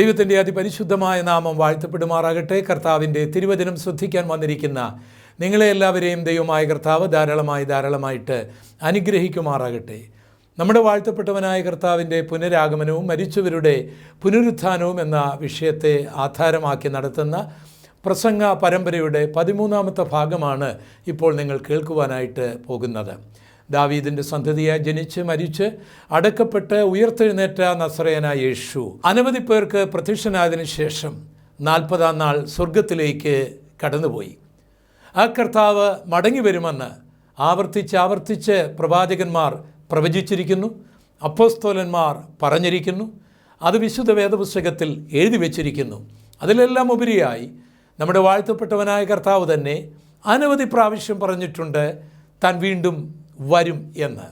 ദൈവത്തിന്റെ അതിപരിശുദ്ധമായ നാമം വാഴ്ത്തപ്പെടുമാറാകട്ടെ. കർത്താവിന്റെ തിരുവചനം ശ്രദ്ധിക്കാൻ വന്നിരിക്കുന്ന നിങ്ങളെ എല്ലാവരെയും ദൈവമായ കർത്താവ് ധാരാളമായി ധാരാളമായിട്ട് അനുഗ്രഹിക്കുമാറാകട്ടെ. നമ്മുടെ വാഴ്ത്തപ്പെട്ടവനായ കർത്താവിന്റെ പുനരാഗമനവും മരിച്ചവരുടെ പുനരുത്ഥാനവും എന്ന വിഷയത്തെ ആധാരമാക്കി നടത്തുന്ന പ്രസംഗ പരമ്പരയുടെ പതിമൂന്നാമത്തെ ഭാഗമാണ് ഇപ്പോൾ നിങ്ങൾ കേൾക്കുവാനായിട്ട് പോകുന്നത്. ദാവീദിന്റെ സന്തതിയായി ജനിച്ച് മരിച്ച് അടക്കപ്പെട്ട് ഉയർത്തെഴുന്നേറ്റ നസ്രയനായ യേശു. അനവധി പേർക്ക് പ്രത്യക്ഷനായതിനു ശേഷം നാൽപ്പതാം നാൾ സ്വർഗത്തിലേക്ക് കടന്നുപോയി. ആ കർത്താവ് മടങ്ങി വരുമെന്ന് ആവർത്തിച്ച് ആവർത്തിച്ച് പ്രവാചകന്മാർ പ്രവചിച്ചിരിക്കുന്നു അപ്പോസ്തോലന്മാർ പറഞ്ഞിരിക്കുന്നു അത് വിശുദ്ധ വേദപുസ്തകത്തിൽ എഴുതി വച്ചിരിക്കുന്നു. അതിലെല്ലാം ഉപരിയായി നമ്മുടെ വാഴ്ത്തപ്പെട്ടവനായ കർത്താവ് തന്നെ അനവധി പ്രാവശ്യം പറഞ്ഞിട്ടുണ്ട് താൻ വീണ്ടും വരും എന്ന്.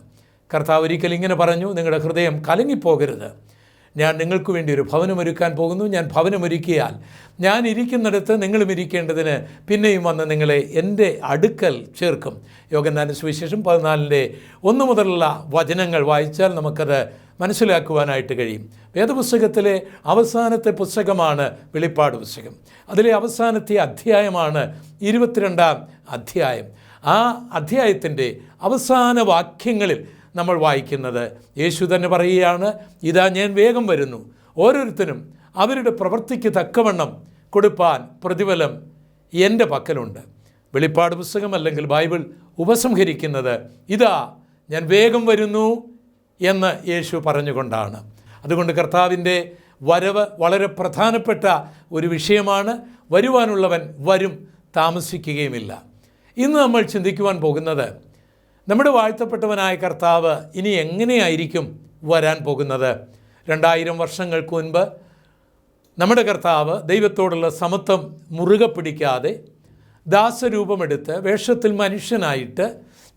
കർത്താവ് ഒരിക്കൽ ഇങ്ങനെ പറഞ്ഞു നിങ്ങളുടെ ഹൃദയം കലങ്ങിപ്പോകരുത്. ഞാൻ നിങ്ങൾക്ക് വേണ്ടി ഒരു ഭവനമൊരുക്കാൻ പോകുന്നു. ഞാൻ ഭവനമൊരുക്കിയാൽ ഞാൻ ഇരിക്കുന്നിടത്ത് നിങ്ങളും ഇരിക്കേണ്ടതിന് പിന്നെയും വന്ന് നിങ്ങളെ എന്റെ അടുക്കൽ ചേർക്കും. യോഗനാന സുവിശേഷം പതിനാലിന്റെ ഒന്ന് മുതലുള്ള വചനങ്ങൾ വായിച്ചാൽ നമുക്കത് മനസ്സിലാക്കുവാനായിട്ട് കഴിയും. വേദപുസ്തകത്തിലെ അവസാനത്തെ പുസ്തകമാണ് വെളിപ്പാട് പുസ്തകം. അതിലെ അവസാനത്തെ അധ്യായമാണ് ഇരുപത്തിരണ്ടാം അധ്യായം. ആ അധ്യായത്തിന്റെ അവസാന വാക്യങ്ങളിൽ നമ്മൾ വായിക്കുന്നത്. യേശു തന്നെ പറയുകയാണ് ഇതാ ഞാൻ വേഗം വരുന്നു. ഓരോരുത്തരും അവരുടെ പ്രവൃത്തിക്ക് തക്കവണ്ണം കൊടുപ്പാൻ പ്രതിഫലം എന്റെ പക്കലുണ്ട്. വെളിപ്പാട് പുസ്തകം അല്ലെങ്കിൽ ബൈബിൾ ഉപസംഹരിക്കുന്നത് ഇതാ ഞാൻ വേഗം വരുന്നു എന്ന് യേശു പറഞ്ഞുകൊണ്ടാണ്. അതുകൊണ്ട് കർത്താവിന്റെ വരവ് വളരെ പ്രധാനപ്പെട്ട ഒരു വിഷയമാണ്. വരുവാനുള്ളവൻ വരും താമസിക്കുകയുമില്ല. ഇന്ന് നമ്മൾ ചിന്തിക്കുവാൻ പോകുന്നത് നമ്മുടെ വാഴ്ത്തപ്പെട്ടവനായ കർത്താവ് ഇനി എങ്ങനെയായിരിക്കും വരാൻ പോകുന്നത്? രണ്ടായിരം വർഷങ്ങൾക്ക് മുൻപ് നമ്മുടെ കർത്താവ് ദൈവത്തോടുള്ള സമത്വം മുറുകെ പിടിക്കാതെ ദാസരൂപമെടുത്ത് വേഷത്തിൽ മനുഷ്യനായിട്ട്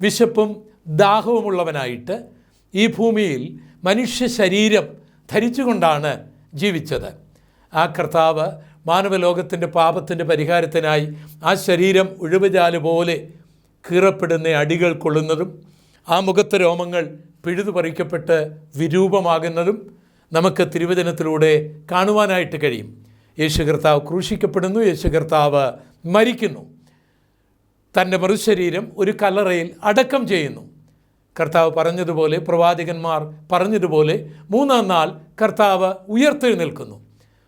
വിശപ്പും ദാഹവുമുള്ളവനായിട്ട് ഈ ഭൂമിയിൽ മനുഷ്യ ശരീരം ധരിച്ചുകൊണ്ടാണ് ജീവിച്ചത്. ആ കർത്താവ് മാനവലോകത്തിന്റെ പാപത്തിന്റെ പരിഹാരത്തിനായി ആ ശരീരം ഉഴുവജാൽ പോലെ കീറപ്പെടുന്ന അടികൾ കൊള്ളുന്നതും ആ മുഖത്തെ രോമങ്ങൾ പിഴുതു പറിക്കപ്പെട്ട് വിരൂപമാകുന്നതും നമുക്ക് തിരുവചനത്തിലൂടെ കാണുവാനായിട്ട് കഴിയും. യേശു കർത്താവ് ക്രൂശിക്കപ്പെടുന്നു യേശു കർത്താവ് മരിക്കുന്നു. തന്റെ മറുശരീരം ഒരു കല്ലറയിൽ അടക്കം ചെയ്യുന്നു. കർത്താവ് പറഞ്ഞതുപോലെ പ്രവാചകന്മാർ പറഞ്ഞതുപോലെ മൂന്നാം നാൾ കർത്താവ് ഉയർത്തെഴുന്നേൽക്കുന്നു.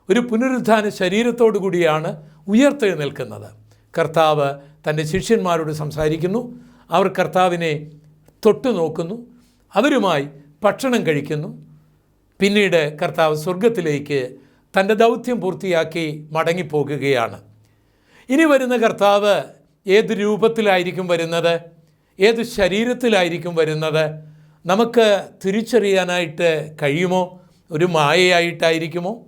ഒരു പുനരുദ്ധാന ശരീരത്തോടു കൂടിയാണ് ഉയർത്തെഴുന്നേൽക്കുന്നത് കർത്താവ് തന്റെ ശിഷ്യന്മാരോട് സംസാരിക്കുന്നു. അവർ കർത്താവിനെ തൊട്ടു നോക്കുന്നു. അവരുമായി ഭക്ഷണം കഴിക്കുന്നു. പിന്നീട് കർത്താവ് സ്വർഗത്തിലേക്ക് തന്റെ ദൗത്യം പൂർത്തിയാക്കി മടങ്ങിപ്പോകുകയാണ്. ഇനി വരുന്ന കർത്താവ് ഏത് രൂപത്തിലായിരിക്കും വരുന്നത്? ഏത് ശരീരത്തിലായിരിക്കും വരുന്നത്? നമുക്ക് തിരിച്ചറിയാനായിട്ട് കഴിയുമോ? ഒരു മായയായിട്ടായിരിക്കുമോ?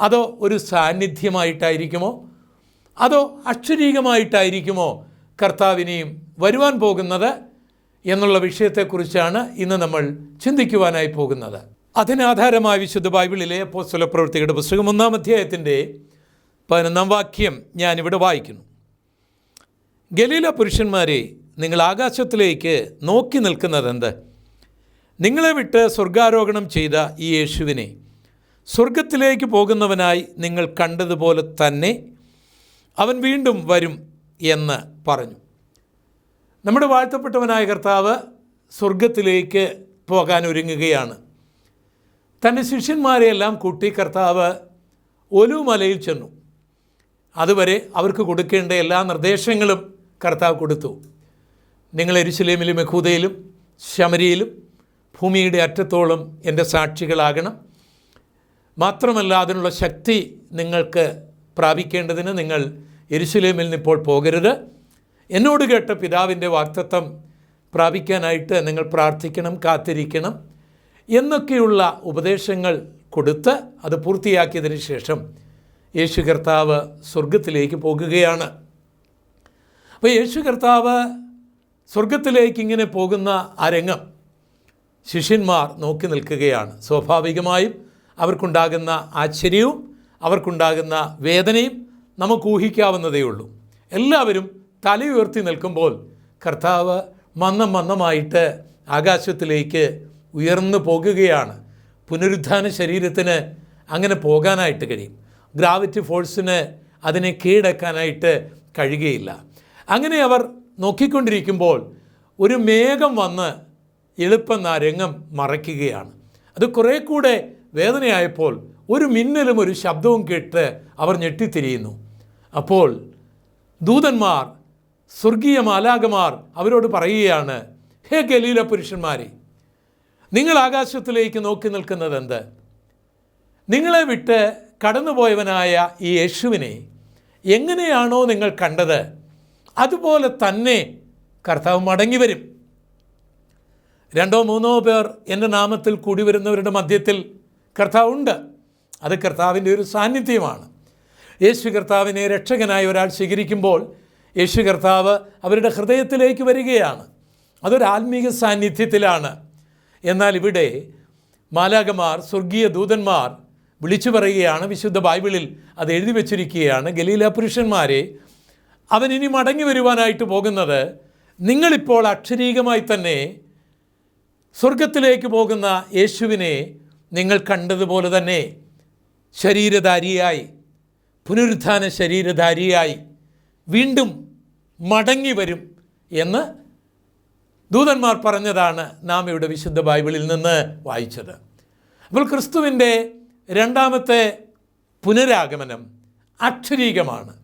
അതോ ഒരു സാന്നിധ്യമായിട്ടായിരിക്കുമോ? അതോ അക്ഷരീകമായിട്ടായിരിക്കുമോ കർത്താവിനെയും വരുവാൻ പോകുന്നത് എന്നുള്ള വിഷയത്തെക്കുറിച്ചാണ് ഇന്ന് നമ്മൾ ചിന്തിക്കുവാനായി പോകുന്നത്. അതിനാധാരമായ വിശുദ്ധ ബൈബിളിലെ പോസ്തല പ്രവൃത്തികളുടെ പുസ്തകം ഒന്നാം അധ്യായത്തിന്റെ പതിനൊന്നാം വാക്യം ഞാനിവിടെ വായിക്കുന്നു. ഗലീല പുരുഷന്മാരെ നിങ്ങൾ ആകാശത്തിലേക്ക് നോക്കി നിൽക്കുന്നതെന്ത്? നിങ്ങളെ വിട്ട് സ്വർഗാരോഹണം ചെയ്ത ഈ യേശുവിനെ സ്വർഗത്തിലേക്ക് പോകുന്നവനായി നിങ്ങൾ കണ്ടതുപോലെ തന്നെ അവൻ വീണ്ടും വരും എന്ന് പറഞ്ഞു. നമ്മുടെ വാഴ്ത്തപ്പെട്ടവനായ കർത്താവ് സ്വർഗത്തിലേക്ക് പോകാൻ ഒരുങ്ങുകയാണ്. തന്റെ ശിഷ്യന്മാരെയെല്ലാം കൂട്ടി കർത്താവ് ഒലുമലയിൽ ചെന്നു. അതുവരെ അവർക്ക് കൊടുക്കേണ്ട എല്ലാ നിർദ്ദേശങ്ങളും കർത്താവ് കൊടുത്തു. നിങ്ങൾ എരുസലേമിലും മെഹൂദയിലും ശമരിയിലും ഭൂമിയുടെ അറ്റത്തോളം എന്റെ സാക്ഷികളാകണം. മാത്രമല്ല അതിനുള്ള ശക്തി നിങ്ങൾക്ക് പ്രാപിക്കേണ്ടതിന് നിങ്ങൾ എരുശുലേമിൽ നിന്നിപ്പോൾ പോകരുത്. എന്നോട് കേട്ട പിതാവിന്റെ വാക്തത്വം പ്രാപിക്കാനായിട്ട് നിങ്ങൾ പ്രാർത്ഥിക്കണം കാത്തിരിക്കണം എന്നൊക്കെയുള്ള ഉപദേശങ്ങൾ കൊടുത്ത് അത് പൂർത്തിയാക്കിയതിന് ശേഷം യേശു കർത്താവ് സ്വർഗത്തിലേക്ക് പോകുകയാണ്. അപ്പോൾ യേശു കർത്താവ് സ്വർഗത്തിലേക്ക് ഇങ്ങനെ പോകുന്ന ആ രംഗം ശിഷ്യന്മാർ നോക്കി നിൽക്കുകയാണ്. സ്വാഭാവികമായും അവർക്കുണ്ടാകുന്ന ആശ്ചര്യവും അവർക്കുണ്ടാകുന്ന വേദനയും നമുക്ക് ഊഹിക്കാവുന്നതേ ഉള്ളൂ. എല്ലാവരും തലയുയർത്തി നിൽക്കുമ്പോൾ കർത്താവ് മന്ദം മന്ദമായിട്ട് ആകാശത്തിലേക്ക് ഉയർന്നു പോകുകയാണ്. പുനരുദ്ധാന ശരീരത്തിന് അങ്ങനെ പോകാനായിട്ട് കഴിയും. ഗ്രാവിറ്റി ഫോഴ്സിന് അതിനെ കീഴടക്കാനായിട്ട് കഴിയുകയില്ല. അങ്ങനെ അവർ നോക്കിക്കൊണ്ടിരിക്കുമ്പോൾ ഒരു മേഘം വന്ന് എളുപ്പം ആ രംഗം മറയ്ക്കുകയാണ്. അത് കുറേ കൂടെ വേദനയായപ്പോൾ ഒരു മിന്നലും ഒരു ശബ്ദവും കേട്ട് അവർ ഞെട്ടിത്തിരിയുന്നു. അപ്പോൾ ദൂതന്മാർ സ്വർഗീയ മാലാകമാർ അവരോട് പറയുകയാണ് ഹേ ഗലീല പുരുഷന്മാരെ നിങ്ങൾ ആകാശത്തിലേക്ക് നോക്കി നിൽക്കുന്നത് എന്ത് നിങ്ങളെ വിട്ട് കടന്നുപോയവനായ ഈ യേശുവിനെ എങ്ങനെയാണോ നിങ്ങൾ കണ്ടത്? അതുപോലെ തന്നെ കർത്താവ് മടങ്ങി വരും. രണ്ടോ മൂന്നോ പേർ എന്റെ നാമത്തിൽ കൂടി വരുന്നവരുടെ മധ്യത്തിൽ കർത്താവുണ്ട്. അത് കർത്താവിന്റെ ഒരു സാന്നിധ്യമാണ്. യേശു കർത്താവിനെ രക്ഷകനായി ഒരാൾ സ്വീകരിക്കുമ്പോൾ യേശു കർത്താവ് അവരുടെ ഹൃദയത്തിലേക്ക് വരികയാണ്. അതൊരു ആത്മീക സാന്നിധ്യത്തിലാണ്. എന്നാൽ ഇവിടെ മാലാകമാർ സ്വർഗീയ ദൂതന്മാർ വിളിച്ചു പറയുകയാണ് വിശുദ്ധ ബൈബിളിൽ അത് എഴുതി വച്ചിരിക്കുകയാണ് ഗലീല പുരുഷന്മാരെ അവൻ ഇനി മടങ്ങി വരുവാനായിട്ട് പോകുന്നത് നിങ്ങളിപ്പോൾ അക്ഷരീകമായി തന്നെ സ്വർഗത്തിലേക്ക് പോകുന്ന യേശുവിനെ നിങ്ങൾ കണ്ടതുപോലെ തന്നെ ശരീരധാരിയായി പുനരുദ്ധാന ശരീരധാരിയായി വീണ്ടും മടങ്ങി വരും എന്ന് ദൂതന്മാർ പറഞ്ഞതാണ് നാം ഇവിടെ വിശുദ്ധ ബൈബിളിൽ നിന്ന് വായിച്ചത്. അപ്പോൾ ക്രിസ്തുവിന്റെ രണ്ടാമത്തെ പുനരാഗമനം അക്ഷരീകമാണ്.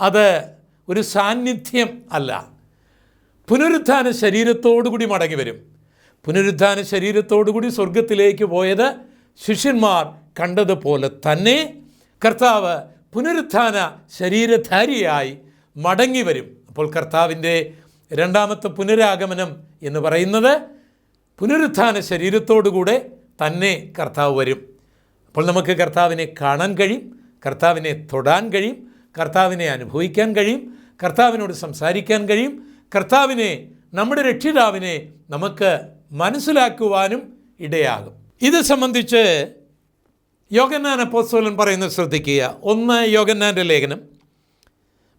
അത് ഒരു സാന്നിധ്യം അല്ല. പുനരുത്ഥാന ശരീരത്തോടുകൂടി മടങ്ങി വരും. പുനരുത്ഥാന ശരീരത്തോടുകൂടി സ്വർഗത്തിലേക്ക് പോയത് ശിഷ്യന്മാർ കണ്ടതുപോലെ തന്നെ കർത്താവ് പുനരുത്ഥാന ശരീരധാരിയായി മടങ്ങി വരും. അപ്പോൾ കർത്താവിന്റെ രണ്ടാമത്തെ പുനരാഗമനം എന്ന് പറയുന്നത് പുനരുത്ഥാന ശരീരത്തോടുകൂടെ തന്നെ കർത്താവ് വരും. അപ്പോൾ നമുക്ക് കർത്താവിനെ കാണാൻ കഴിയും കർത്താവിനെ തൊടാൻ കഴിയും കർത്താവിനെ അനുഭവിക്കാൻ കഴിയും കർത്താവിനോട് സംസാരിക്കാൻ കഴിയും കർത്താവിനെ നമ്മുടെ രക്ഷിതാവിനെ നമുക്ക് മനസ്സിലാക്കുവാനും ഇടയാകും. ഇത് സംബന്ധിച്ച് യോഗന്നാൻ അപ്പോസ്തലൻ പറയുന്നത് ശ്രദ്ധിക്കുക. ഒന്ന് യോഗന്നാന്റെ ലേഖനം.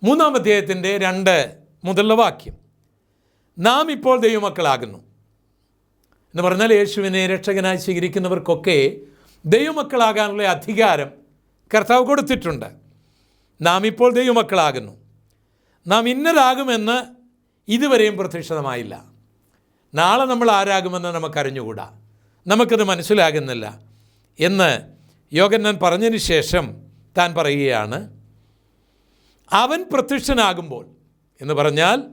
മൂന്നാം അധ്യായത്തിന്റെ രണ്ട് മുതലുള്ള വാക്യം. നാം ഇപ്പോൾ ദൈവമക്കളാകുന്നു. എന്ന് പറഞ്ഞാൽ യേശുവിനെ രക്ഷകനായി സ്വീകരിക്കുന്നവർക്കൊക്കെ ദൈവമക്കളാകാനുള്ള അധികാരം കർത്താവ് കൊടുത്തിട്ടുണ്ട്. നാം ഇപ്പോൾ ദൈവമക്കളാകുന്നു. നാം ഇന്നതാകുമെന്ന് ഇതുവരെയും പ്രത്യക്ഷമായില്ല നാളെ നമ്മൾ ആരാകുമെന്ന് നമുക്കറിഞ്ഞുകൂടാ. നമുക്കത് മനസ്സിലാകുന്നില്ല. എന്ന് യോഗന്നൻ പറഞ്ഞതിന് ശേഷം താൻ പറയുകയാണ് അവൻ പ്രത്യക്ഷനാകുമ്പോൾ എന്ന് പറഞ്ഞാൽ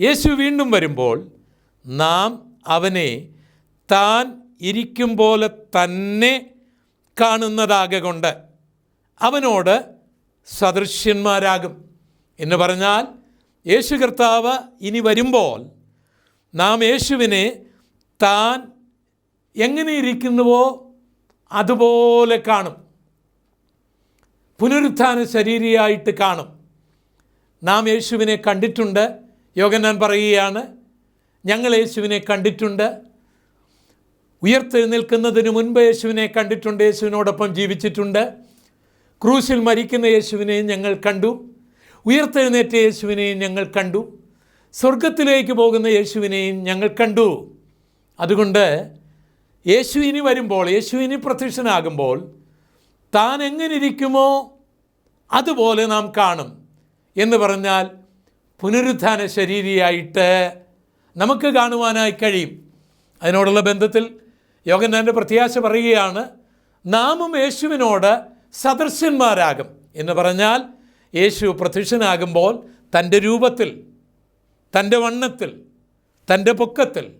യേശു വീണ്ടും വരുമ്പോൾ നാം അവനെ താൻ ഇരിക്കും പോലെ തന്നെ കാണുന്നതാകെ കൊണ്ട് അവനോട് സദൃശ്യന്മാരാകും. എന്ന് പറഞ്ഞാൽ യേശു കർത്താവ് ഇനി വരുമ്പോൾ നാം യേശുവിനെ താൻ എങ്ങനെ ഇരിക്കുന്നുവോ അതുപോലെ കാണും. പുനരുത്ഥാന ശരീരിയായിട്ട് കാണും. നാം യേശുവിനെ കണ്ടിട്ടുണ്ട്. യോഗനാൻ പറയുകയാണ് ഞങ്ങൾ യേശുവിനെ കണ്ടിട്ടുണ്ട്. ഉയർത്തെഴുന്നേൽക്കുന്നതിന് മുൻപ് യേശുവിനെ കണ്ടിട്ടുണ്ട്. യേശുവിനോടൊപ്പം ജീവിച്ചിട്ടുണ്ട്. ക്രൂശിൽ മരിക്കുന്ന യേശുവിനെയും ഞങ്ങൾ കണ്ടു. ഉയർത്തെഴുന്നേറ്റ യേശുവിനെയും ഞങ്ങൾ കണ്ടു. സ്വർഗത്തിലേക്ക് പോകുന്ന യേശുവിനെയും ഞങ്ങൾ കണ്ടു. അതുകൊണ്ട് യേശു ഇനി വരുമ്പോൾ യേശു ഇനി പ്രത്യക്ഷനാകുമ്പോൾ താൻ എങ്ങനെ ഇരിക്കുമോ അതുപോലെ നാം കാണും. എന്ന് പറഞ്ഞാൽ പുനരുത്ഥാന ശരീരിയായിട്ട് നമുക്ക് കാണുവാനായി കഴിയും. അതിനോടുള്ള ബന്ധത്തിൽ യോഗന്നാന്റെ പ്രത്യാശ പറയുകയാണ് നാമും യേശുവിനോട് സദൃശ്യന്മാരാകും എന്ന് പറഞ്ഞാൽ യേശു പ്രത്യക്ഷനാകുമ്പോൾ തന്റെ രൂപത്തിൽ തന്റെ വണ്ണത്തിൽ തന്റെ പൊക്കത്തിൽ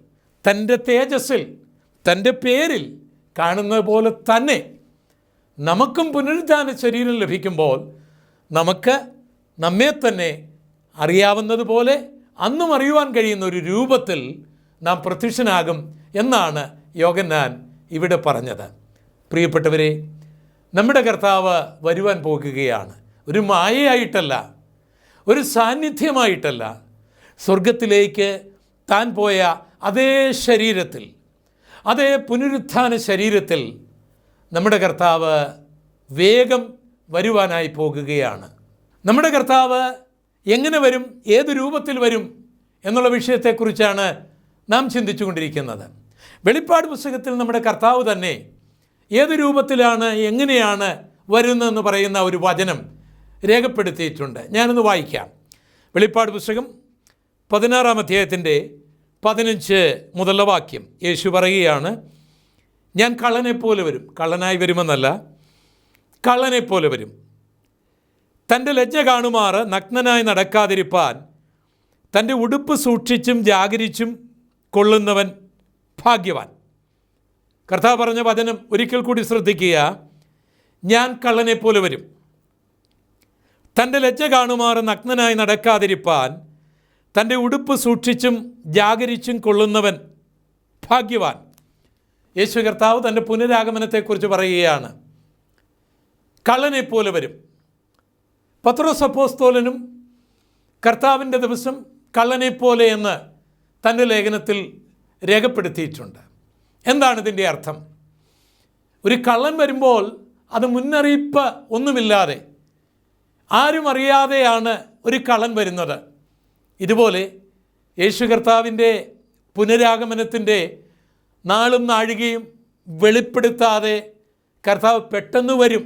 തന്റെ തേജസ്സിൽ തന്റെ പേരിൽ കാണുന്ന പോലെ തന്നെ നമുക്കും പുനരുദ്ധാന ശരീരം ലഭിക്കുമ്പോൾ നമുക്ക് നമ്മെ തന്നെ അറിയാവുന്നതുപോലെ അന്നും അറിയുവാൻ കഴിയുന്ന ഒരു രൂപത്തിൽ നാം പ്രത്യക്ഷനാകും എന്നാണ് യോഗന്നാൻ ഇവിടെ പറഞ്ഞത്. പ്രിയപ്പെട്ടവരെ നമ്മുടെ കർത്താവ് വരുവാൻ പോകുകയാണ്. ഒരു മായയായിട്ടല്ല ഒരു സാന്നിധ്യമായിട്ടല്ല സ്വർഗത്തിലേക്ക് താൻ പോയ അതേ ശരീരത്തിൽ അതേ പുനരുത്ഥാന ശരീരത്തിൽ നമ്മുടെ കർത്താവ് വേഗം വരുവാനായി പോകുകയാണ്. നമ്മുടെ കർത്താവ് എങ്ങനെ വരും ഏത് രൂപത്തിൽ വരും എന്നുള്ള വിഷയത്തെക്കുറിച്ചാണ് നാം ചിന്തിച്ചുകൊണ്ടിരിക്കുന്നത്. വെളിപ്പാട് പുസ്തകത്തിൽ നമ്മുടെ കർത്താവ് തന്നെ ഏത് രൂപത്തിലാണ് എങ്ങനെയാണ് വരുന്നതെന്ന് പറയുന്ന ഒരു വചനം രേഖപ്പെടുത്തിയിട്ടുണ്ട്. ഞാനൊന്ന് വായിക്കാം. വെളിപ്പാട് പുസ്തകം പതിനാറാം അധ്യായത്തിന്റെ പതിനഞ്ച് മുതലുള്ള വാക്യം. യേശു പറയുകയാണ് ഞാൻ കള്ളനെപ്പോലെ വരും. കള്ളനായി വരുമെന്നല്ല കള്ളനെപ്പോലെ വരും. തന്റെ ലജ്ജ കാണുമാർ നഗ്നനായി നടക്കാതിരിപ്പാൻ തന്റെ ഉടുപ്പ് സൂക്ഷിച്ചും ജാഗരിച്ചും കൊള്ളുന്നവൻ ഭാഗ്യവാൻ. കർത്താവ് പറഞ്ഞ വചനം ഒരിക്കൽ കൂടി ശ്രദ്ധിക്കുക ഞാൻ കള്ളനെപ്പോലെ വരും. തന്റെ ലജ്ജ കാണുമാർ നഗ്നനായി നടക്കാതിരിപ്പാൻ തന്റെ ഉടുപ്പ് സൂക്ഷിച്ചും ജാഗരിച്ചും കൊള്ളുന്നവൻ ഭാഗ്യവാൻ. യേശു കർത്താവ് തന്റെ പുനരാഗമനത്തെക്കുറിച്ച് പറയുകയാണ്. കള്ളനെപ്പോലെ വരും. പത്രോസ് അപ്പോസ്തോലനും കർത്താവിന്റെ ദിവസം കള്ളനെപ്പോലെ എന്ന് തന്റെ ലേഖനത്തിൽ രേഖപ്പെടുത്തിയിട്ടുണ്ട്. എന്താണ് ഇതിന്റെ അർത്ഥം? ഒരു കള്ളൻ വരുമ്പോൾ അത് മുന്നറിയിപ്പ് ഒന്നുമില്ലാതെ ആരും അറിയാതെയാണ് ഒരു കള്ളൻ വരുന്നത്. ഇതുപോലെ യേശു കർത്താവിന്റെ പുനരാഗമനത്തിന്റെ നാളും നാഴികയും വെളിപ്പെടുത്താതെ കർത്താവ് പെട്ടെന്ന് വരും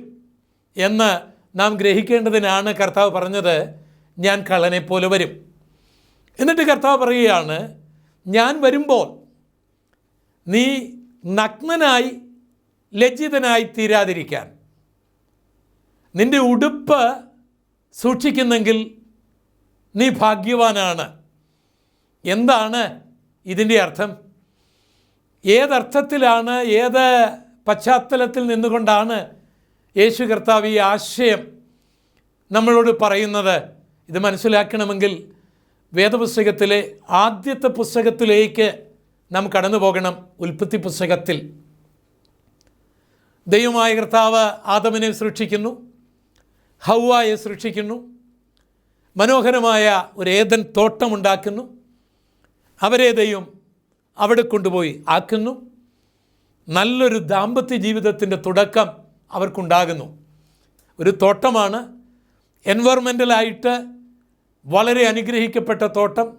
എന്ന് നാം ഗ്രഹിക്കേണ്ടതിനാണ് കർത്താവ് പറഞ്ഞത് ഞാൻ കള്ളനെപ്പോലെ വരും. എന്നിട്ട് കർത്താവ് പറയുകയാണ് ഞാൻ വരുമ്പോൾ നീ നഗ്നനായി ലജ്ജിതനായി തീരാതിരിക്കാൻ. നിന്റെ ഉടുപ്പ് സൂക്ഷിക്കുന്നെങ്കിൽ നീ ഭാഗ്യവാനാണ്. എന്താണ് ഇതിന്റെ അർത്ഥം? ഏതർത്ഥത്തിലാണ് ഏത് പശ്ചാത്തലത്തിൽ നിന്നുകൊണ്ടാണ് യേശു കർത്താവ് ഈ ആശയം നമ്മളോട് പറയുന്നത്? ഇത് മനസ്സിലാക്കണമെങ്കിൽ വേദപുസ്തകത്തിലെ ആദ്യത്തെ പുസ്തകത്തിലേക്ക് നാം കടന്നു പോകണം ഉൽപ്പത്തി പുസ്തകത്തിൽ. ദൈവമായ കർത്താവ് ആദമിനെ സൃഷ്ടിക്കുന്നു ഹൗവായെ സൃഷ്ടിക്കുന്നു മനോഹരമായ ഒരു ഏതൻ തോട്ടമുണ്ടാക്കുന്നു. അവരെ ദൈവം അവിടെ കൊണ്ടുപോയി ആക്കുന്നു. നല്ലൊരു ദാമ്പത്യ ജീവിതത്തിന്റെ തുടക്കം അവർക്കുണ്ടാകുന്നു. ഒരു തോട്ടമാണ്. എൻവയർമെന്റലായിട്ട് വളരെ അനുഗ്രഹിക്കപ്പെട്ട തോട്ടം.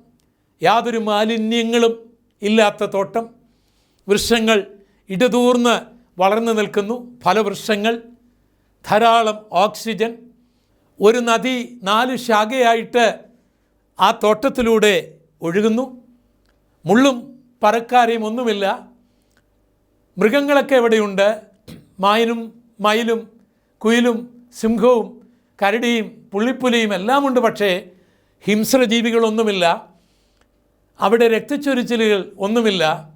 യാതൊരു മാലിന്യങ്ങളും ഇല്ലാത്ത തോട്ടം. വൃക്ഷങ്ങൾ ഇടതൂർന്ന് വളർന്നു നിൽക്കുന്നു. ഫലവൃക്ഷങ്ങൾ ധാരാളം ഓക്സിജൻ ഒരു നദി നാല് ശാഖയായിട്ട് ആ തോട്ടത്തിലൂടെ ഒഴുകുന്നു. മുള്ളും പറക്കാരെയും ഒന്നുമില്ല. മൃഗങ്ങളൊക്കെ എവിടെയുണ്ട് മായനും മയിലും കുയിലും സിംഹവും കരടിയും പുള്ളിപ്പുലിയും എല്ലാമുണ്ട്. പക്ഷേ ഹിംസ്രജീവികളൊന്നുമില്ല. അവിടെ രക്തച്ചൊരിച്ചിലുകൾ ഒന്നുമില്ല.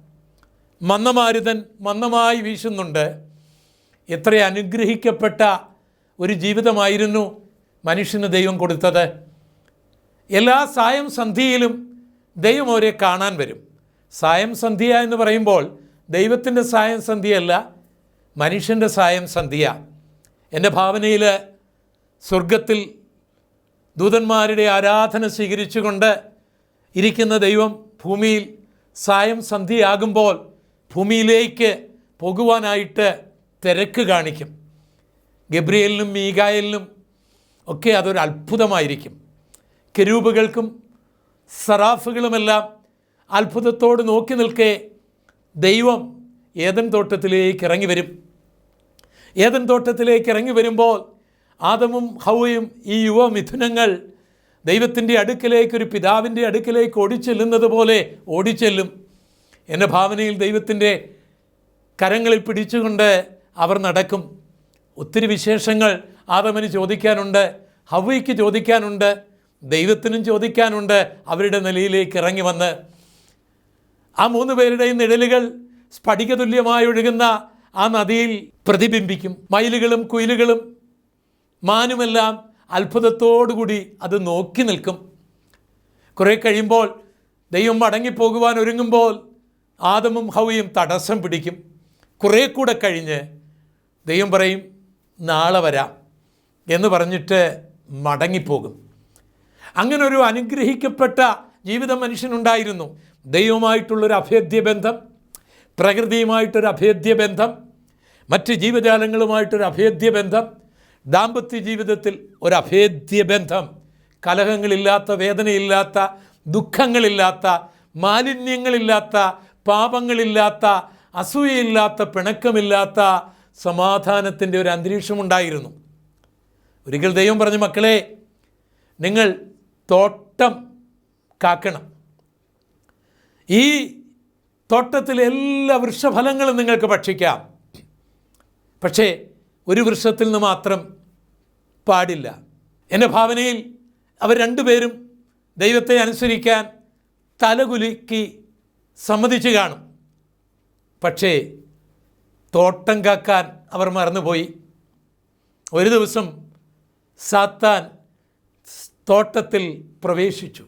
മന്ദമാരുതൻ മന്ദമായി വീശുന്നുണ്ട്. എത്ര അനുഗ്രഹിക്കപ്പെട്ട ഒരു ജീവിതമായിരുന്നു. മനുഷ്യന് ദൈവം കൊടുത്തത്. എല്ലാ സായം സന്ധിയിലും ദൈവം അവരെ കാണാൻ വരും. സായം സന്ധ്യ എന്ന് പറയുമ്പോൾ ദൈവത്തിന്റെ സായം സന്ധ്യയല്ല മനുഷ്യന്റെ സായം സന്ധ്യ. എന്റെ ഭാവനയിൽ സ്വർഗത്തിൽ ദൂതന്മാരുടെ ആരാധന സ്വീകരിച്ചുകൊണ്ട് ഇരിക്കുന്ന ദൈവം ഭൂമിയിൽ സായം സന്ധ്യയാകുമ്പോൾ ഭൂമിയിലേക്ക് പോകുവാനായിട്ട് തിരക്ക് കാണിക്കും. ഗബ്രിയലിനും മീകായലിനും ഒക്കെ അതൊരു അത്ഭുതമായിരിക്കും. കെരൂബുകൾക്കും സറാഫുകളുമെല്ലാം അത്ഭുതത്തോട് നോക്കി നിൽക്കേ ദൈവം ഏതൻ തോട്ടത്തിലേക്ക് ഇറങ്ങി വരും. ഏതൻ തോട്ടത്തിലേക്ക് ഇറങ്ങി വരുമ്പോൾ ആദമും ഹൗവയും ഈ യുവ മിഥുനങ്ങൾ ദൈവത്തിന്റെ അടുക്കലേക്ക് ഒരു പിതാവിന്റെ അടുക്കലേക്ക് ഓടിച്ചെല്ലുന്നത് പോലെ ഓടിച്ചെല്ലും. എന്റെ ഭാവനയിൽ ദൈവത്തിന്റെ കരങ്ങളിൽ പിടിച്ചുകൊണ്ട് അവർ നടക്കും. ഒത്തിരി വിശേഷങ്ങൾ ആദമന് ചോദിക്കാനുണ്ട് ഹവയ്ക്ക് ചോദിക്കാനുണ്ട് ദൈവത്തിനും ചോദിക്കാനുണ്ട് അവരുടെ നിലയിലേക്ക് ഇറങ്ങി വന്ന്. ആ മൂന്ന് പേരുടെയും നിഴലുകൾ സ്ഫടികതുല്യമായി ഒഴുകുന്ന ആ നദിയിൽ പ്രതിബിംബിക്കും. മയിലുകളും കുയിലുകളും മാനുമെല്ലാം അത്ഭുതത്തോടുകൂടി അത് നോക്കി നിൽക്കും. കുറേ കഴിയുമ്പോൾ ദൈവം മടങ്ങിപ്പോകുവാൻ ഒരുങ്ങുമ്പോൾ ആദമും ഹൗയും തടസ്സം പിടിക്കും. കുറേ കൂടെ കഴിഞ്ഞ് ദൈവം പറയും നാളെ വരാം. എന്ന് പറഞ്ഞിട്ട് മടങ്ങിപ്പോകും. അങ്ങനൊരു അനുഗ്രഹിക്കപ്പെട്ട ജീവിതം മനുഷ്യനുണ്ടായിരുന്നു. ദൈവമായിട്ടുള്ളൊരു അഭേദ്യ ബന്ധം പ്രകൃതിയുമായിട്ടൊരു അഭേദ്യ ബന്ധം മറ്റ് ജീവജാലങ്ങളുമായിട്ടൊരു അഭേദ്യ ബന്ധം ദാമ്പത്യ ജീവിതത്തിൽ ഒരു അഭേദ്യ ബന്ധം കലഹങ്ങളില്ലാത്ത വേദനയില്ലാത്ത ദുഃഖങ്ങളില്ലാത്ത മാലിന്യങ്ങളില്ലാത്ത പാപങ്ങളില്ലാത്ത അസൂയയില്ലാത്ത പിണക്കമില്ലാത്ത സമാധാനത്തിന്റെ ഒരു അന്തരീക്ഷമുണ്ടായിരുന്നു. ഒരിക്കൽ ദൈവം പറഞ്ഞു മക്കളെ നിങ്ങൾ തോട്ടം കാക്കണം. ഈ തോട്ടത്തിലെ എല്ലാ വൃക്ഷഫലങ്ങളും നിങ്ങൾക്ക് ഭക്ഷിക്കാം. പക്ഷേ ഒരു വൃക്ഷത്തിൽ നിന്ന് മാത്രം പാടില്ല. എന്റെ ഭാവനയിൽ അവർ രണ്ടുപേരും ദൈവത്തെ അനുസരിക്കാൻ തലകുലുക്കി സമ്മതിച്ചു കാണും. പക്ഷേ തോട്ടം കാക്കാൻ അവർ മറന്നുപോയി. ഒരു ദിവസം സാത്താൻ തോട്ടത്തിൽ പ്രവേശിച്ചു.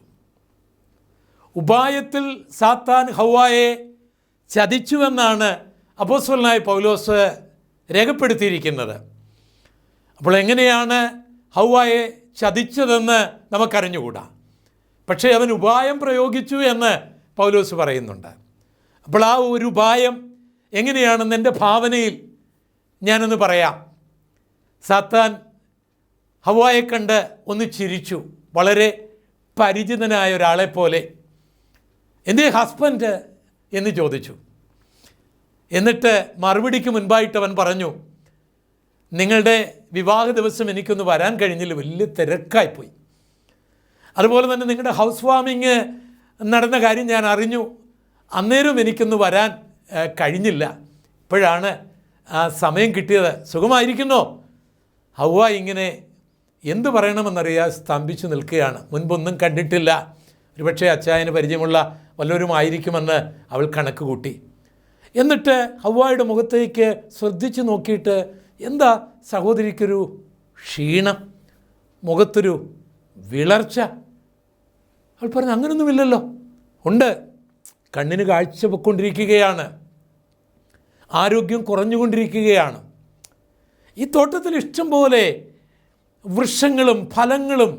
ഉപായത്തിൽ സാത്താൻ ഹൗവായെ ചതിച്ചുവെന്നാണ് അപ്പോസ്വലനായ പൗലോസ് രേഖപ്പെടുത്തിയിരിക്കുന്നത്. അപ്പോൾ എങ്ങനെയാണ് ഹൗവായെ ചതിച്ചതെന്ന് നമുക്കറിഞ്ഞുകൂടാ. പക്ഷേ അവൻ ഉപായം പ്രയോഗിച്ചു എന്ന് പൗലോസ് പറയുന്നുണ്ട്. അപ്പോൾ ആ ഒരു ഉപായം എങ്ങനെയാണെന്ന് എന്റെ ഭാവനയിൽ ഞാനൊന്ന് പറയാം. സാത്താൻ ഹവായെ കണ്ട് ഒന്ന് ചിരിച്ചു. വളരെ പരിചിതനായ ഒരാളെ പോലെ. എന്റെ ഹസ്ബൻഡ് എന്ന് ചോദിച്ചു. എന്നിട്ട് മറുപടിക്ക് മുൻപായിട്ട് അവൻ പറഞ്ഞു നിങ്ങളുടെ വിവാഹ ദിവസം എനിക്കൊന്ന് വരാൻ കഴിഞ്ഞില്ല. വലിയ തിരക്കായിപ്പോയി. അതുപോലെ തന്നെ നിങ്ങളുടെ ഹൗസ് വാമിങ് നടന്ന കാര്യം ഞാൻ അറിഞ്ഞു. അന്നേരം എനിക്കൊന്ന് വരാൻ കഴിഞ്ഞില്ല. ഇപ്പോഴാണ് സമയം കിട്ടിയത്. സുഖമായിരിക്കുന്നോ? ഹൗവ ഇങ്ങനെ എന്ത് പറയണമെന്നറിയാൻ സ്തംഭിച്ചു നിൽക്കുകയാണ്. മുൻപൊന്നും കണ്ടിട്ടില്ല. ഒരുപക്ഷെ അച്ചായന് പരിചയമുള്ള വല്ലവരുമായിരിക്കുമെന്ന് അവൾ കണക്ക് കൂട്ടി. എന്നിട്ട് ഹവ്വായുടെ മുഖത്തേക്ക് ശ്രദ്ധിച്ചു നോക്കിയിട്ട് എന്താ സഹോദരിക്കൊരു ക്ഷീണം മുഖത്തൊരു വിളർച്ച? അവൾ പറഞ്ഞു അങ്ങനൊന്നുമില്ലല്ലോ. ഉണ്ട്. കണ്ണിന് കാഴ്ച പൊക്കൊണ്ടിരിക്കുകയാണ്. ആരോഗ്യം കുറഞ്ഞുകൊണ്ടിരിക്കുകയാണ്. ഈ തോട്ടത്തിൽ ഇഷ്ടം പോലെ വൃക്ഷങ്ങളും ഫലങ്ങളും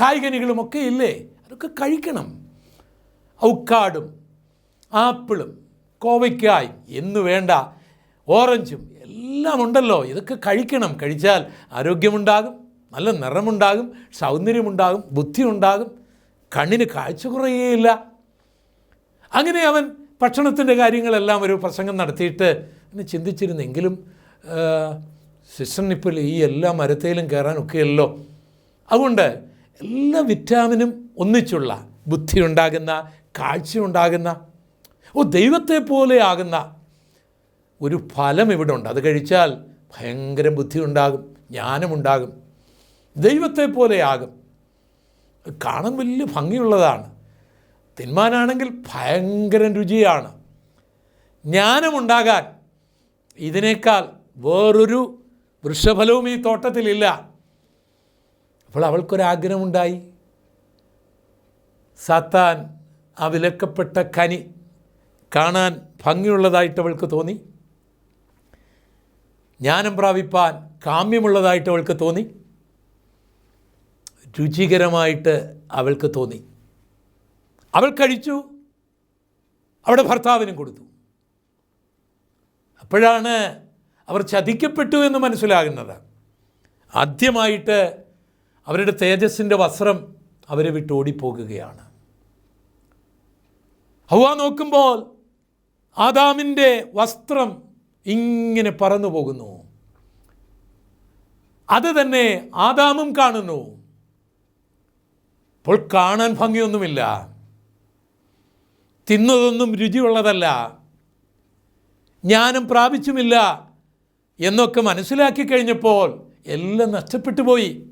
കായ്കനികളും ഒക്കെ ഇല്ലേ? അതൊക്കെ കഴിക്കണം. ഔക്കാടും ആപ്പിളും കോവയ്ക്കായ് എന്ന് വേണ്ട ഓറഞ്ചും എല്ലാം ഉണ്ടല്ലോ. ഇതൊക്കെ കഴിക്കണം. കഴിച്ചാൽ ആരോഗ്യമുണ്ടാകും നല്ല നിറമുണ്ടാകും സൗന്ദര്യമുണ്ടാകും ബുദ്ധി ഉണ്ടാകും കണ്ണിന് കാഴ്ച കുറയുകയില്ല അങ്ങനെ അവൻ ഭക്ഷണത്തിന്റെ കാര്യങ്ങളെല്ലാം ഒരു പ്രസംഗം നടത്തിയിട്ട് എന്നെ ചിന്തിച്ചിരുന്നെങ്കിലും സിസ്റ്ററിനിപ്പോൾ ഈ എല്ലാ മരത്തേലും കയറാനൊക്കെയല്ലോ അതുകൊണ്ട് എല്ലാ വിറ്റാമിനും ഒന്നിച്ചുള്ള ബുദ്ധി ഉണ്ടാകുന്ന കാഴ്ച ഉണ്ടാകുന്ന ഓ ദൈവത്തെ പോലെ ആകുന്ന ഒരു ഫലം ഇവിടെ ഉണ്ട്. അത് കഴിച്ചാൽ ഭയങ്കര ബുദ്ധി ഉണ്ടാകും ജ്ഞാനമുണ്ടാകും ദൈവത്തെ പോലെ ആകും. കാണാൻ വലിയ ഭംഗിയുള്ളതാണ്. തിന്മാനാണെങ്കിൽ ഭയങ്കര രുചിയാണ്. ജ്ഞാനമുണ്ടാകാൻ ഇതിനേക്കാൾ വേറൊരു വൃക്ഷഫലവും ഈ തോട്ടത്തിലില്ല. അപ്പോൾ അവൾക്കൊരാഗ്രഹമുണ്ടായി. സാത്താൻ ആ വിലക്കപ്പെട്ട കനി കാണാൻ ഭംഗിയുള്ളതായിട്ട് അവൾക്ക് തോന്നി. ജ്ഞാനം പ്രാപിപ്പാൻ കാമ്യമുള്ളതായിട്ട് അവൾക്ക് തോന്നി. രുചികരമായിട്ട് അവൾക്ക് തോന്നി. അവൾ കഴിച്ചു. അവിടെ ഭർത്താവിനും കൊടുത്തു. അപ്പോഴാണ് അവർ ചതിക്കപ്പെട്ടു എന്ന് മനസ്സിലാകുന്നത്. ആദ്യമായിട്ട് അവരുടെ തേജസ്സിന്റെ വസ്ത്രം അവരെ വിട്ട് ഓടിപ്പോകുകയാണ്. ഹൗവ നോക്കുമ്പോൾ ആദാമിന്റെ വസ്ത്രം ഇങ്ങനെ പറന്നു പോകുന്നു. അത് തന്നെ ആദാമും കാണുന്നു. അപ്പോൾ കാണാൻ ഭംഗിയൊന്നുമില്ല. തിന്നതൊന്നും രുചിയുള്ളതല്ല. ജ്ഞാനം പ്രാപിച്ചുമില്ല. എന്നൊക്കെ മനസ്സിലാക്കി കഴിഞ്ഞപ്പോൾ എല്ലാം നഷ്ടപ്പെട്ടു പോയി.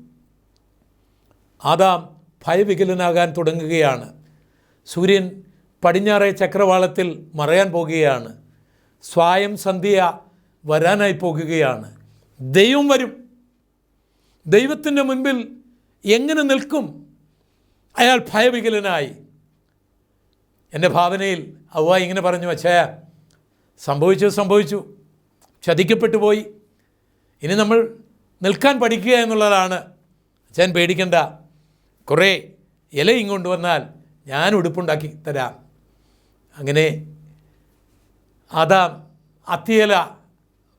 ആദാം ഭയവികലനാകാൻ തുടങ്ങുകയാണ്. സൂര്യൻ പടിഞ്ഞാറേ ചക്രവാളത്തിൽ മറയാൻ പോകുകയാണ്. സ്വായം സന്ധ്യ വരാനായി പോകുകയാണ്. ദൈവം വരും. ദൈവത്തിന്റെ മുൻപിൽ എങ്ങനെ നിൽക്കും? അയാൾ ഭയവികലനായി. എന്റെ ഭാവനയിൽ അവ ഇങ്ങനെ പറഞ്ഞു അച്ഛയ സംഭവിച്ചത് സംഭവിച്ചു. ചതിക്കപ്പെട്ടു പോയി. ഇനി നമ്മൾ നിൽക്കാൻ പഠിക്കുക എന്നുള്ളതാണ്. അച്ഛൻ പേടിക്കണ്ട. കുറേ ഇലയും കൊണ്ടുവന്നാൽ ഞാൻ ഉടുപ്പുണ്ടാക്കി തരാം. അങ്ങനെ ആദാം അത്തിയില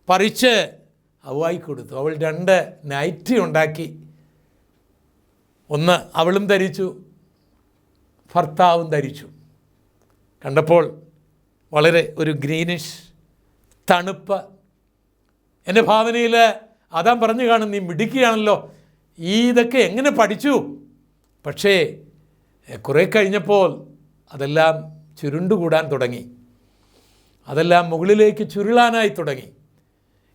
പറിച്ച് അവായി കൊടുത്തു. അവൾ രണ്ട് നൈറ്റി ഉണ്ടാക്കി. ഒന്ന് അവളും ധരിച്ചു ഭർത്താവും ധരിച്ചു. കണ്ടപ്പോൾ വളരെ ഒരു ഗ്രീനിഷ് തണുപ്പ് എന്റെ ഭാവനയിൽ അതാൻ പറഞ്ഞു കാണും നീ മിടുക്കിയാണല്ലോ. ഈ ഇതൊക്കെ എങ്ങനെ പഠിച്ചു? പക്ഷേ കുറേ കഴിഞ്ഞപ്പോൾ അതെല്ലാം ചുരുണ്ടുകൂടാൻ തുടങ്ങി. അതെല്ലാം മുകളിലേക്ക് ചുരുളാനായി തുടങ്ങി.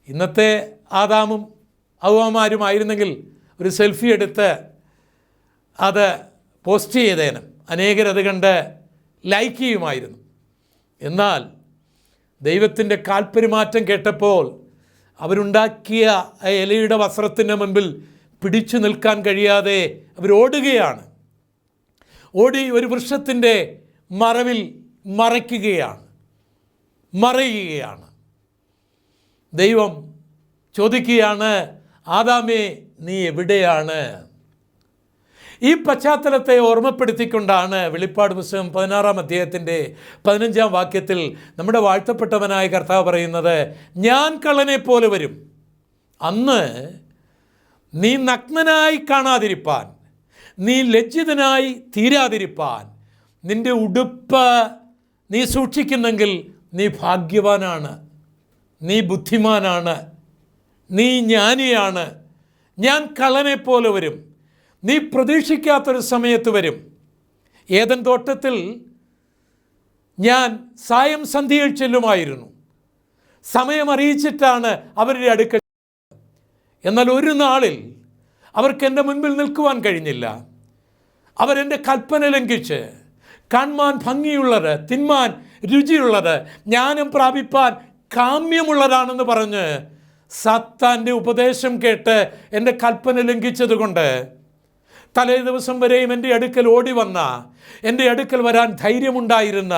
ഇന്നത്തെ ആദാമും ഔവാമാരുമായിരുന്നെങ്കിൽ ഒരു സെൽഫി എടുത്ത് അത് പോസ്റ്റ് ചെയ്തേനും. അനേകരത് കണ്ട് ലൈക്ക് ചെയ്യുമായിരുന്നു. എന്നാൽ ദൈവത്തിന്റെ കാൽപ്പെരുമാറ്റം കേട്ടപ്പോൾ അവരുണ്ടാക്കിയ ഇലയുടെ വസ്ത്രത്തിന്റെ മുൻപിൽ പിടിച്ചു നിൽക്കാൻ കഴിയാതെ അവരോടുകയാണ്. ഓടി ഒരു വൃക്ഷത്തിന്റെ മറവിൽ മറയ്ക്കുകയാണ്. മറയുകയാണ്. ദൈവം ചോദിക്കുകയാണ് ആദാമേ നീ എവിടെയാണ്? ഈ പശ്ചാത്തലത്തെ ഓർമ്മപ്പെടുത്തിക്കൊണ്ടാണ് വെളിപ്പാട് പുസ്തകം പതിനാറാം അധ്യായത്തിന്റെ പതിനഞ്ചാം വാക്യത്തിൽ നമ്മുടെ വാഴ്ത്തപ്പെട്ടവനായ കർത്താവ് പറയുന്നത് ഞാൻ കള്ളനെ പോലെ വരും. അന്ന് നീ നഗ്നനായി കാണാതിരിപ്പാൻ നീ ലജ്ജിതനായി തീരാതിരിപ്പാൻ നിന്റെ ഉടുപ്പ് നീ സൂക്ഷിക്കുന്നെങ്കിൽ നീ ഭാഗ്യവാനാണ് നീ ബുദ്ധിമാനാണ് നീ ജ്ഞാനിയാണ്. ഞാൻ കള്ളനെ പോലെ വരും. നീ പ്രതീക്ഷിക്കാത്തൊരു സമയത്ത് വരും. ഏതൻ തോട്ടത്തിൽ ഞാൻ സായം സന്ധ്യയിൽ ചെല്ലുമായിരുന്നു. സമയം അറിയിച്ചിട്ടാണ് അവരുടെ അടുക്കൽ എന്നാൽ ഒരു നാളിൽ അവർക്ക് എന്റെ മുൻപിൽ നിൽക്കുവാൻ കഴിഞ്ഞില്ല. അവരെന്റെ കൽപ്പന ലംഘിച്ച് കാൺമാൻ ഭംഗിയുള്ളത് തിന്മാൻ രുചിയുള്ളത് ജ്ഞാനം പ്രാപിപ്പാൻ കാമ്യമുള്ളതാണെന്ന് പറഞ്ഞ് സത്താന്റെ ഉപദേശം കേട്ട് എന്റെ കൽപ്പന ലംഘിച്ചതുകൊണ്ട് തലേ ദിവസം വരെയും എന്റെ അടുക്കൽ ഓടി വന്ന എന്റെ അടുക്കൽ വരാൻ ധൈര്യമുണ്ടായിരുന്ന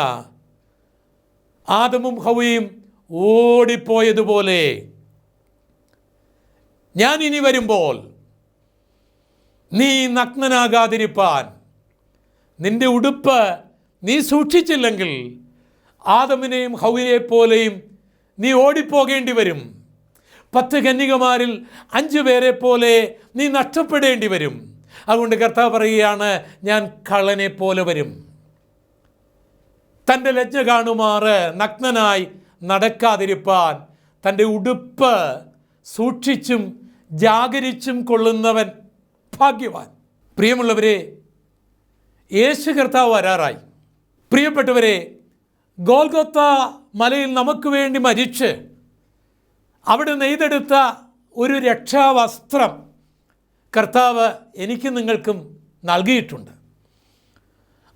ആദമും ഹവയും ഓടിപ്പോയതുപോലെ ഞാൻ ഇനി വരുമ്പോൾ നീ നഗ്നനാകാതിരിപ്പാൻ നിന്റെ ഉടുപ്പ് നീ സൂക്ഷിച്ചില്ലെങ്കിൽ ആദമിനെയും ഹൗയെ പോലെയും നീ ഓടിപ്പോകേണ്ടി വരും. പത്ത് കന്യകമാരിൽ അഞ്ചു പേരെ പോലെ നീ നഷ്ടപ്പെടേണ്ടി വരും. അതുകൊണ്ട് കർത്താവ് പറയുകയാണ് ഞാൻ കള്ളനെ പോലെ വരും. തന്റെ ലജ്ജ കാണുമാറ് നഗ്നനായി നടക്കാതിരിപ്പാൻ തന്റെ ഉടുപ്പ് സൂക്ഷിച്ചും ജാഗരിച്ചും കൊള്ളുന്നവൻ ഭാഗ്യവാൻ. പ്രിയമുള്ളവരെ യേശു കർത്താവ് വരാറായി. പ്രിയപ്പെട്ടവരെ ഗോൽഗോത്ത മലയിൽ നമുക്ക് വേണ്ടി മരിച്ച് അവിടെ നെയ്തെടുത്ത ഒരു രക്ഷാവസ്ത്രം കർത്താവ് എനിക്ക് നിങ്ങൾക്കും നൽകിയിട്ടുണ്ട്.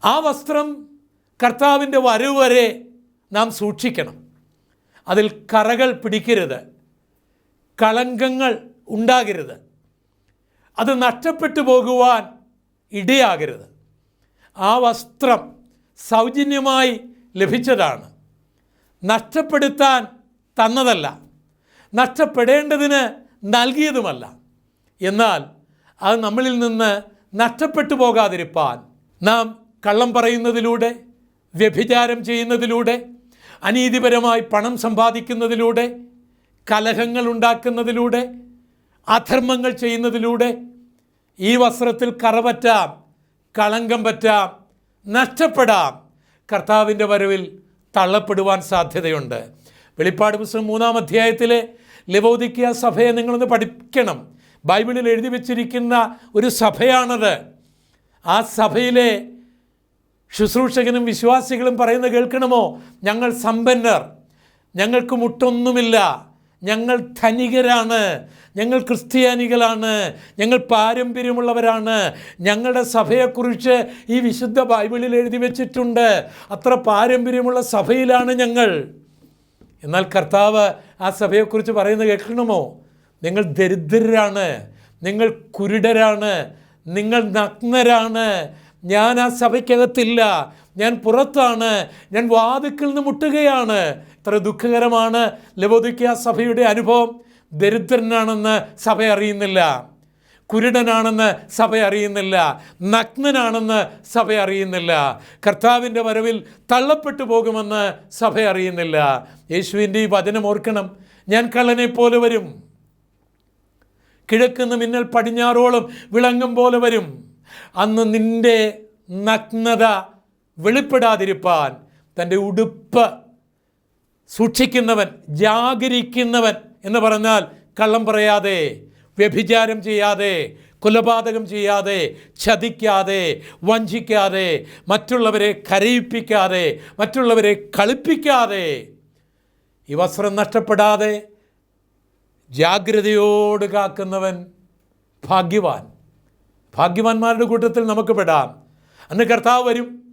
ആ വസ്ത്രം കർത്താവിന്റെ വരവ് വരെ നാം സൂക്ഷിക്കണം. അതിൽ കറകൾ പിടിക്കരുത്. കളങ്കങ്ങൾ ഉണ്ടാകരുത്. അത് നഷ്ടപ്പെട്ടു പോകുവാൻ ഇടയാകരുത്. ആ വസ്ത്രം സൗജന്യമായി ലഭിച്ചതാണ്. നഷ്ടപ്പെടുത്താൻ തന്നതല്ല. നഷ്ടപ്പെടേണ്ടതിന് നൽകിയതുമല്ല. എന്നാൽ അത് നമ്മളിൽ നിന്ന് നഷ്ടപ്പെട്ടു പോകാതിരിപ്പാൻ നാം കള്ളം പറയുന്നതിലൂടെ വ്യഭിചാരം ചെയ്യുന്നതിലൂടെ അനീതിപരമായി പണം സമ്പാദിക്കുന്നതിലൂടെ കലഹങ്ങൾ ഉണ്ടാക്കുന്നതിലൂടെ അധർമ്മങ്ങൾ ചെയ്യുന്നതിലൂടെ ഈ വസ്ത്രത്തിൽ കറ പറ്റാം കളങ്കം പറ്റാം നഷ്ടപ്പെടാം കർത്താവിന്റെ വരവിൽ തള്ളപ്പെടുവാൻ സാധ്യതയുണ്ട്. വെളിപ്പാട് പുസ്തകം മൂന്നാം അധ്യായത്തിലെ ലവോദിക്കിയ സഭയെ നിങ്ങളൊന്ന് പഠിക്കണം. ബൈബിളിൽ എഴുതി വച്ചിരിക്കുന്ന ഒരു സഭയാണത്. ആ സഭയിലെ ശുശ്രൂഷകനും വിശ്വാസികളും പറയുന്നത് കേൾക്കണമോ? ഞങ്ങൾ സമ്പന്നർ. ഞങ്ങൾക്ക് മുട്ടൊന്നുമില്ല. ഞങ്ങൾ ധനികരാണ്. ഞങ്ങൾ ക്രിസ്ത്യാനികളാണ്. ഞങ്ങൾ പാരമ്പര്യമുള്ളവരാണ്. ഞങ്ങളുടെ സഭയെക്കുറിച്ച് ഈ വിശുദ്ധ ബൈബിളിൽ എഴുതി വെച്ചിട്ടുണ്ട്. അത്ര പാരമ്പര്യമുള്ള സഭയിലാണ് ഞങ്ങൾ. എന്നാൽ കർത്താവ് ആ സഭയെക്കുറിച്ച് പറയുന്നത് കേൾക്കണമോ? നിങ്ങൾ ദരിദ്രരാണ്. നിങ്ങൾ കുരുടരാണ്. നിങ്ങൾ നഗ്നരാണ്. ഞാൻ ആ സഭയ്ക്കകത്തില്ല. ഞാൻ പുറത്താണ്. ഞാൻ വാതുക്കിൽ നിന്ന് മുട്ടുകയാണ്. ഇത്ര ദുഃഖകരമാണ് ലബോദിക്ക സഭയുടെ അനുഭവം. ദരിദ്രനാണെന്ന് സഭ അറിയുന്നില്ല. കുരുടനാണെന്ന് സഭ അറിയുന്നില്ല. നഗ്നനാണെന്ന് സഭ അറിയുന്നില്ല. കർത്താവിന്റെ വരവിൽ തള്ളപ്പെട്ടു പോകുമെന്ന് സഭ അറിയുന്നില്ല. യേശുവിന്റെ ഈ വചനം ഓർക്കണം. ഞാൻ കള്ളനെ പോലെ വരും. കിഴക്കുന്ന് മിന്നൽ പടിഞ്ഞാറോളം വിളങ്ങും പോലെ വരും. അന്ന് നിന്റെ നഗ്നത വെളിപ്പെടാതിരിപ്പാൻ തന്റെ ഉടുപ്പ് സൂക്ഷിക്കുന്നവൻ ജാഗരിക്കുന്നവൻ എന്ന് പറഞ്ഞാൽ കള്ളം പറയാതെ വ്യഭിചാരം ചെയ്യാതെ കൊലപാതകം ചെയ്യാതെ ചതിക്കാതെ വഞ്ചിക്കാതെ മറ്റുള്ളവരെ കരയിപ്പിക്കാതെ മറ്റുള്ളവരെ കളിപ്പിക്കാതെ ഈ വസ്ത്രം നഷ്ടപ്പെടാതെ ജാഗ്രതയോട് കാക്കുന്നവൻ ഭാഗ്യവാൻ. ഭാഗ്യവാന്മാരുടെ കൂട്ടത്തിൽ നമുക്ക് പെടാം. അന്ന് കർത്താവ് വരും.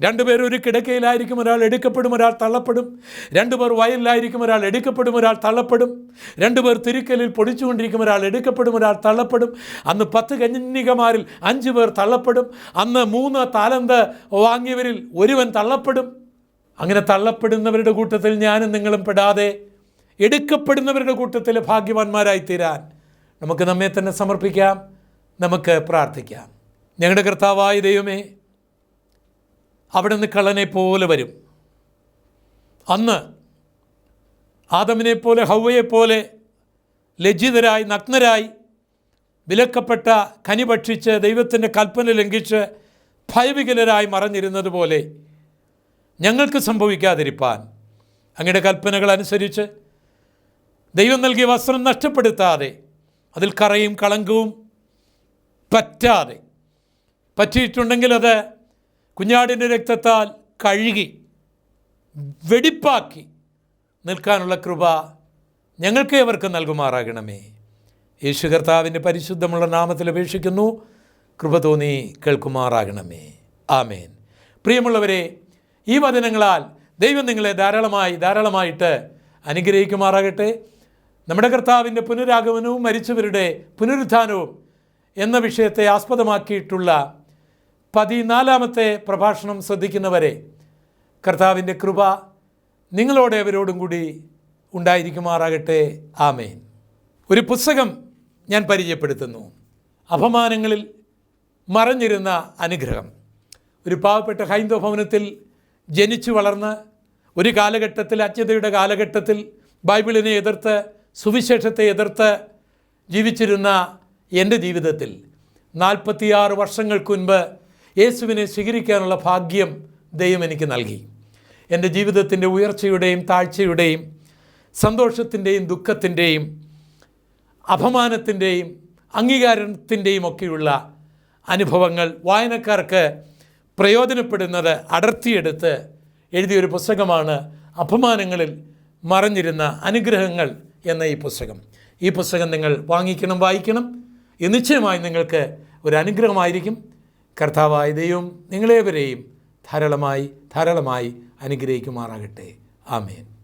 രണ്ടുപേർ ഒരു കിടക്കയിലായിരിക്കും ഒരാൾ എടുക്കപ്പെടും ഒരാൾ തള്ളപ്പെടും. രണ്ടുപേർ വയലിലായിരിക്കും ഒരാൾ എടുക്കപ്പെടും ഒരാൾ തള്ളപ്പെടും. രണ്ടുപേർ തിരുക്കലിൽ പൊടിച്ചുകൊണ്ടിരിക്കും ഒരാൾ എടുക്കപ്പെടും ഒരാൾ തള്ളപ്പെടും. അന്ന് പത്ത് കന്യകമാരിൽ അഞ്ച് പേർ തള്ളപ്പെടും. അന്ന് മൂന്ന് താലന്ത് വാങ്ങിയവരിൽ ഒരുവൻ തള്ളപ്പെടും. അങ്ങനെ തള്ളപ്പെടുന്നവരുടെ കൂട്ടത്തിൽ ഞാനും നിങ്ങളും പെടാതെ എടുക്കപ്പെടുന്നവരുടെ കൂട്ടത്തിൽ ഭാഗ്യവാന്മാരായി തീരാൻ നമുക്ക് നമ്മെ തന്നെ സമർപ്പിക്കാം നമുക്ക് പ്രാർത്ഥിക്കാം. ഞങ്ങളുടെ കർത്താവായ ദൈവമേ അവിടെ നിന്ന് കള്ളനെ പോലെ വരും. അന്ന് ആദമിനെ പോലെ ഹൗവയെ പോലെ ലജ്ജിതരായി നഗ്നരായി വിലക്കപ്പെട്ട കനി ഭക്ഷിച്ച് ദൈവത്തിന്റെ കൽപ്പന ലംഘിച്ച് ഭയവികലരായി മറഞ്ഞിരുന്നത് പോലെ ഞങ്ങൾക്ക് സംഭവിക്കാതിരിപ്പാൻ. അങ്ങയുടെ കൽപ്പനകൾ അനുസരിച്ച് ദൈവം നൽകിയ വസ്ത്രം നഷ്ടപ്പെടുത്താതെ അതിൽ കറയും കളങ്കവും പറ്റാതെ. പറ്റിയിട്ടുണ്ടെങ്കിൽ അത് കുഞ്ഞാടിന്റെ രക്തത്താൽ കഴുകി വെടിപ്പാക്കി നിൽക്കാനുള്ള കൃപ ഞങ്ങൾക്ക് അവർക്ക് നൽകുമാറാകണമേ. യേശു കർത്താവിന്റെ പരിശുദ്ധമുള്ള നാമത്തിൽ അപേക്ഷിക്കുന്നു. കൃപ തോന്നി കേൾക്കുമാറാകണമേ. ആമേൻ. പ്രിയമുള്ളവരെ ഈ വചനങ്ങളാൽ ദൈവം നിങ്ങളെ ധാരാളമായി ധാരാളമായിട്ട് അനുഗ്രഹിക്കുമാറാകട്ടെ. നമ്മുടെ കർത്താവിന്റെ പുനരാഗമനവും മരിച്ചവരുടെ പുനരുത്ഥാനവും എന്ന വിഷയത്തെ ആസ്പദമാക്കിയിട്ടുള്ള പതിനാലാമത്തെ പ്രഭാഷണം ശ്രദ്ധിക്കുന്നവരെ കർത്താവിന്റെ കൃപ നിങ്ങളോടെ അവരോടും കൂടി ഉണ്ടായിരിക്കുമാറാകട്ടെ. ആമേൻ. ഒരു പുസ്തകം ഞാൻ പരിചയപ്പെടുത്തുന്നു. അപമാനങ്ങളിൽ മറഞ്ഞിരുന്ന അനുഗ്രഹം. ഒരു പാവപ്പെട്ട ഹൈന്ദവ ഭവനത്തിൽ ജനിച്ചു വളർന്ന് ഒരു കാലഘട്ടത്തിൽ അജ്ഞതയുടെ കാലഘട്ടത്തിൽ ബൈബിളിനെ എതിർത്ത് സുവിശേഷത്തെ എതിർത്ത് ജീവിച്ചിരുന്ന എന്റെ ജീവിതത്തിൽ നാൽപ്പത്തിയാറ് വർഷങ്ങൾക്ക് മുൻപ് യേശുവിനെ സ്വീകരിക്കാനുള്ള ഭാഗ്യം ദൈവം എനിക്ക് നൽകി. എന്റെ ജീവിതത്തിന്റെ ഉയർച്ചയുടെയും താഴ്ചയുടെയും സന്തോഷത്തിന്റെയും ദുഃഖത്തിന്റെയും അപമാനത്തിന്റെയും അംഗീകാരത്തിന്റെയും ഒക്കെയുള്ള അനുഭവങ്ങൾ വായനക്കാർക്ക് പ്രയോജനപ്പെടുന്നത് അടർത്തിയെടുത്ത് എഴുതിയൊരു പുസ്തകമാണ് അപമാനങ്ങളിൽ മറഞ്ഞിരുന്ന അനുഗ്രഹങ്ങൾ. എന്ന ഈ പുസ്തകം. ഈ പുസ്തകം നിങ്ങൾ വാങ്ങിക്കണം വായിക്കണം. ഇത് നിശ്ചയമായി നിങ്ങൾക്ക് ഒരു അനുഗ്രഹമായിരിക്കും. കർത്താവായ ദൈവം നിങ്ങളേവരെയും ധാരാളമായി ധാരാളമായി അനുഗ്രഹിക്കുമാറാകട്ടെ. ആമേൻ.